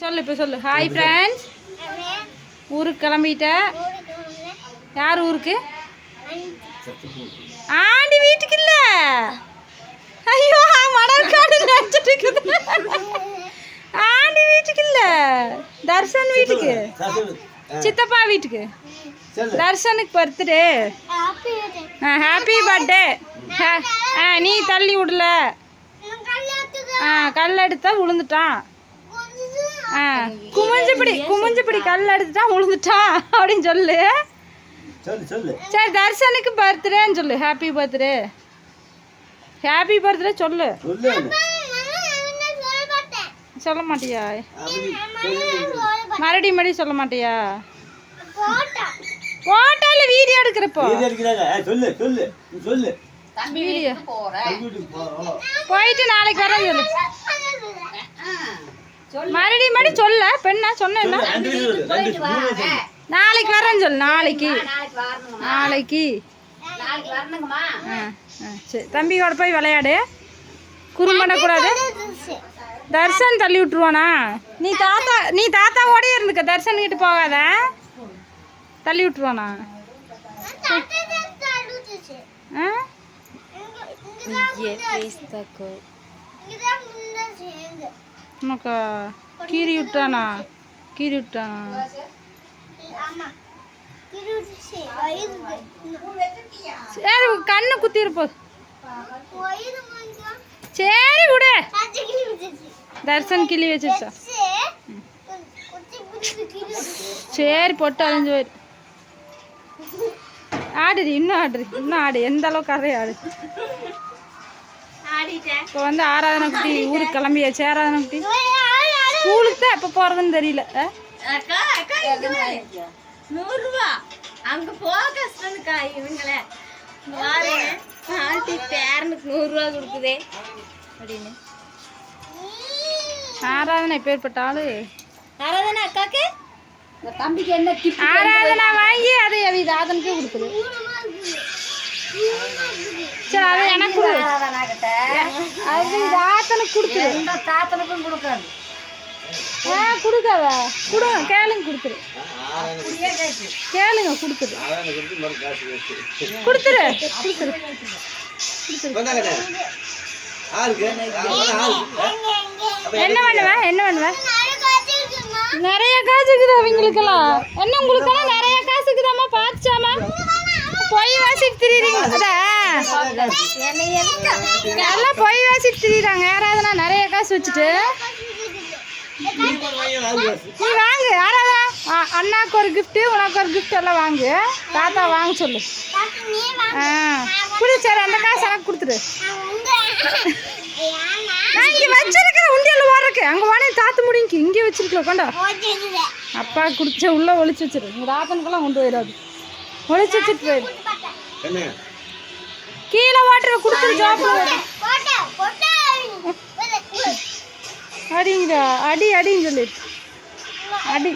சொல்லு இப்போ சொல்லு. ஹாய் ஃப்ரெண்ட்ஸ் ஊருக்கு கிளம்பிட்டேன் யார் ஊருக்கு? ஆண்டி வீட்டுக்கு இல்ல ஐயோ மணற்காடு நினச்சிட்டு ஆண்டி வீட்டுக்கு. இல்ல தர்ஷன் வீட்டுக்கு சித்தப்பா வீட்டுக்கு. தர்ஷனுக்கு பர்த்டே ஹாப்பி பர்த்டே ஆ நீ தள்ளி விடல. ஆ கல் எடுத்தா விழுந்துட்டான். ஆ குமிஞ்சபடி குமிஞ்சபடி கல் எடுத்துட்டான் விழுந்துட்டான் அப்படின்னு சொல்லு. சரி தர்ஷனுக்கு பர்த்டேன்னு சொல்லு. ஹாப்பி பர்த்டே ஹாப்பி பர்த்டே சொல்லு. சொல்லு. சொல்ல மாட்டியா? மறுபடியும் மறுபடியும் சொல்ல மாட்டியா? போட்டோல வீடியோ எடுக்கிறப்போ? வீடியோ எடுக்கிறாங்க ஆ, சொல்லு சொல்லு நீ சொல்லு. வீடியோ கம்ப்யூட்டருக்கு போறோம் போயிட்டு நாளைக்கு வரேன் சொல்லு. மறுபடியும் மறுபடியும் சொல்ல. பெண்ணா சொல்லு. நாளைக்கு வரேன்னு சொல்லு. நாளைக்கு. நாளைக்கு ஆ ஆ சரி. தம்பியோட போய் விளையாடு. குறும்பண்ணக்கூடாது தர்ஷன் தள்ளி விட்டுருவானா? நீ தாத்தா நீ தாத்தாவோடய இருந்துக்க. தர்ஷன் கிட்ட போகாத. தள்ளி விட்டுருவானா? ஆ? உனக்கு கீறி விட்டானா கீறி விட்டானா சரி கண்ணு குத்திருப்போ சரி விடு தர்ஷன் கிளி வச்சிருச்சா சரி பொட்டு அழிஞ்சு போயிரு ஆடுடி இன்னும் ஆடுறி இன்னும் ஆடு எந்த அளவுக்கு அறை ஆடு இப்போ வந்து ஆராதனை குட்டி ஊருக்கு கிளம்பியாச்சு ஆராதனை குட்டி. ஸ்கூலுக்கு தான் எப்போ போகிறதுன்னு தெரியல? நூறுரூவா. அங்க போக கஷ்டம்க்கா இவங்கள. ஆண்டி பேரனுக்கு நூறுரூவா கொடுக்குதே. அப்படின்னு. ஆராதனை எப்பேற்பட்ட ஆளு? யாராவது அக்காக்கு? தம்பிக்கு என்ன ஆராதனை வாங்கி அதை அவி தாதனுக்கே கொடுக்குது. சரி அதை எனக்கு கொடு? அது தாத்தனுக்கு கொடுக்குது எந்த தாத்தனுக்கும் கொடுக்காது. ஆ கொடுக்காத. கொடு கேளுங்க கொடுத்துரு. கேளுங்க கொடுத்துரு. கொடுத்துரு. கொடுத்துரு. என்ன பண்ணுவேன் என்ன பண்ணுவேன் நிறைய காசு இருக்குது அவங்களுக்கெல்லாம். என்ன உங்களுக்கெல்லாம் நிறைய காசு இருக்குதாம்மா வாசிட்டு திரியுறீங்க எல்லாம் பொய் வாசிட்டு திரியுறாங்க யாராவதுனா நிறைய காசு வச்சுட்டு. நீ வாங்கு. யாராவதா? அண்ணாக்கு ஒரு gift உனக்கு ஒரு gift எல்லாம் வாங்கு. தாத்தா வாங்க சொல்லு. ஆ. குடு சரி அந்த காசு எனக்கு கொடுத்துரு நான் இங்கே வச்சிருக்கிறேன் உண்டியல் ஓடுறக்கு அங்கே வானே தாத்து முடிங்க இங்கே வச்சிருக்கல கொண்டா அப்பா குடிச்ச உள்ள ஒளிச்சு வச்சிரு. உங்க தாத்தனுக்கெல்லாம் கொண்டு போயிடாது. ஒளிச்சு வச்சுட்டு போயிடு என்ன? கீழே வாட்டரை கொடுத்துரு ஜாப்பில் அடிங்கடா அடி அடின்னு சொல்லி. அடி.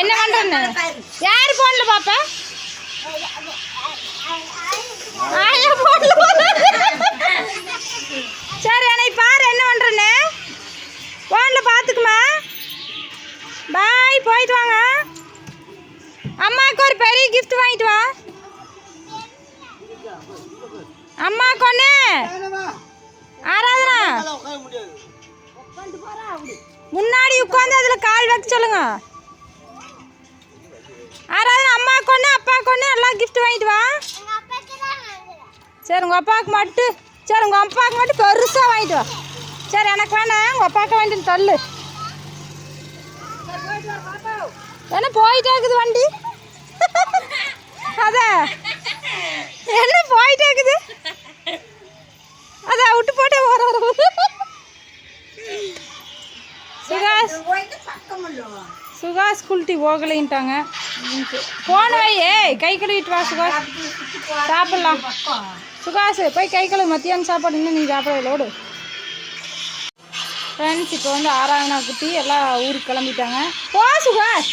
என்ன பண்றேன்னு யார் போன்ல பாப்ப? ஆயா போன்ல சரி என்னை பாரு என்ன பண்றேன்னு. போன்ல பாத்துக்குமா. பாய் போயிட்டு வாங்க. அம்மாவுக்கு ஒரு பெரிய கிஃப்ட் வாங்கிட்டு வா. அம்மா ஒன்று ஆராதனா. முன்னாடி உட்காந்து அதில் கால் வைக்க சொல்லுங்க. ஆராதனா அம்மா கொண்டு அப்பா கொண்டு எல்லாம் கிஃப்ட் வாங்கிட்டு வா. சரி உங்கள் அப்பாவுக்கு மட்டும் சரி உங்கள் அப்பாவுக்கு மட்டும் பெருசாக வாங்கிட்டு வா. சரி எனக்கு வேணாம் உங்கள் அப்பாவுக்கு வாங்கிட்டு தள்ளு. என்ன போயிட்டே இருக்குது வண்டி? அதான் என்ன போயிட்டே இருக்குது? அதான் விட்டு போட்டே போகிற சுகாஷ் சுகாஷ் குல்ட்டி போகலைன்ட்டாங்க. போன வை கை கழுவிட்டு வா சுகாஷ். சாப்பிட்லாம். சுகாஷ் போய் கை கழுவு மத்தியானம் சாப்பாடு இன்னும் நீ சாப்பிட லோடு ஃப்ரெண்ட்ஸ் இப்போ வந்து ஆராதனா குட்டி எல்லாம் ஊருக்கு கிளம்பிட்டாங்க. போ சுகாஷ்.